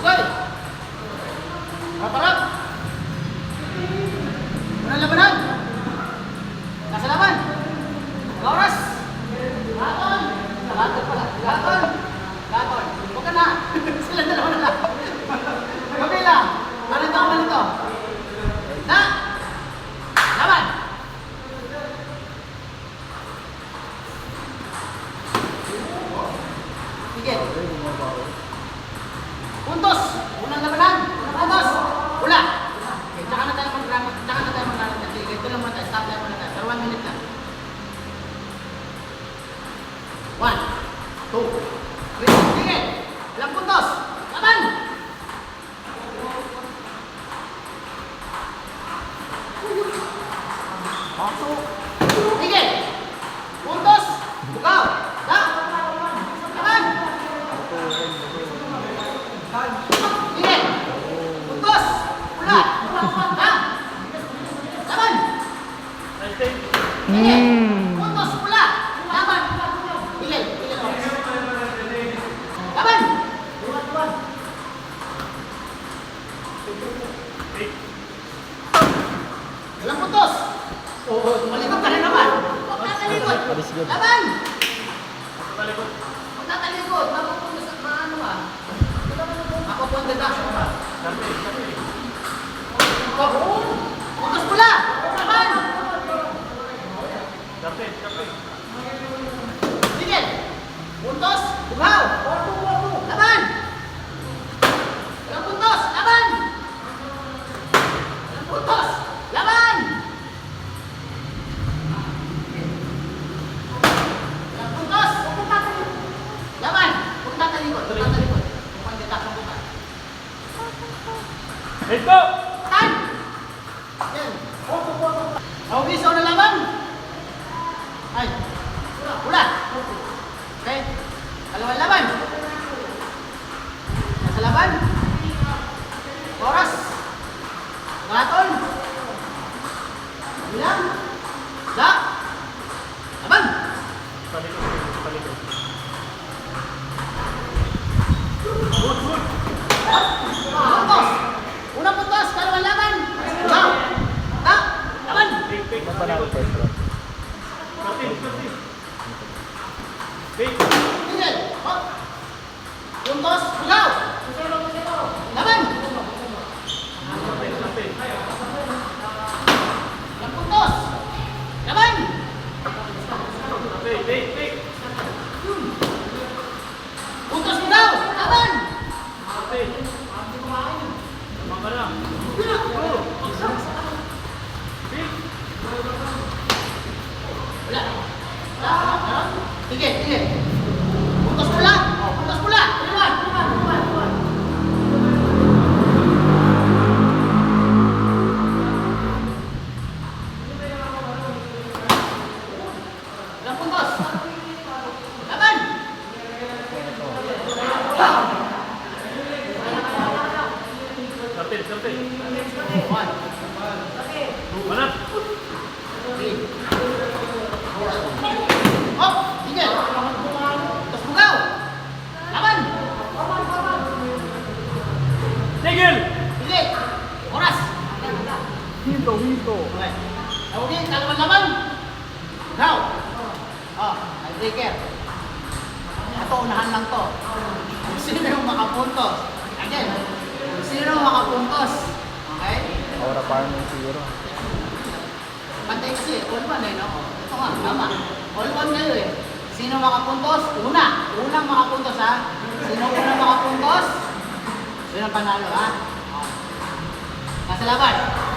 Bugay! Harap-harap! Unang labanan! Unang puntos! Wala! Okay, tsaka na tayo mag-ramot. Tsaka na tayo mag-ramot. Sige, ito lang muna tayo. Stop lang muna tayo. Pero one minute lang. One, two, three. Sige! Ilang puntos! Laban! Pasok! Laban! Walang puntos! Oo, tumalikod ka na naman! Huwag tatalikod! Laban! Huwag tatalikod! Mapupunta sa maano ah. Ako po ang deduction ka. Oh, Puntos pula! Laban! Sige! Puntos! Buhaw! Laban! Walang puntos! Laban! Walang puntos! Laban! Walang puntos! Laban! Huwag tatalikod! Huwag tatalikod! Huwag ka. Let's go! Tan! Yan. Na laban? Ay. Dalawang laban. Nasa laban. Oras. Maraton. Bilang. Da. Laban. Puntos. Unang puntos. Dalawang laban. Da. Da. Laban. Tinggal. Hop. Puntos. Bugaw. Laban. Yang puntos. Laban. Puntos bugaw. Laban. Wala. Wala. Sige, sige. Hinto, hinto. Okay. Din, kalawang laban! Bugaw! Oh, tiebreaker. Ito, unahan lang to. Kung sino yung makapuntos. Again, kung sino yung makapuntos. Okay? Aura Farming Zero. Pantay kasi, all one eh, no? Ito nga, tama. All one kayo eh. Sino makapuntos? Una. Unang makapuntos ha. Sino unang makapuntos? Sino ang panalo ha? Oh. Nasa laban.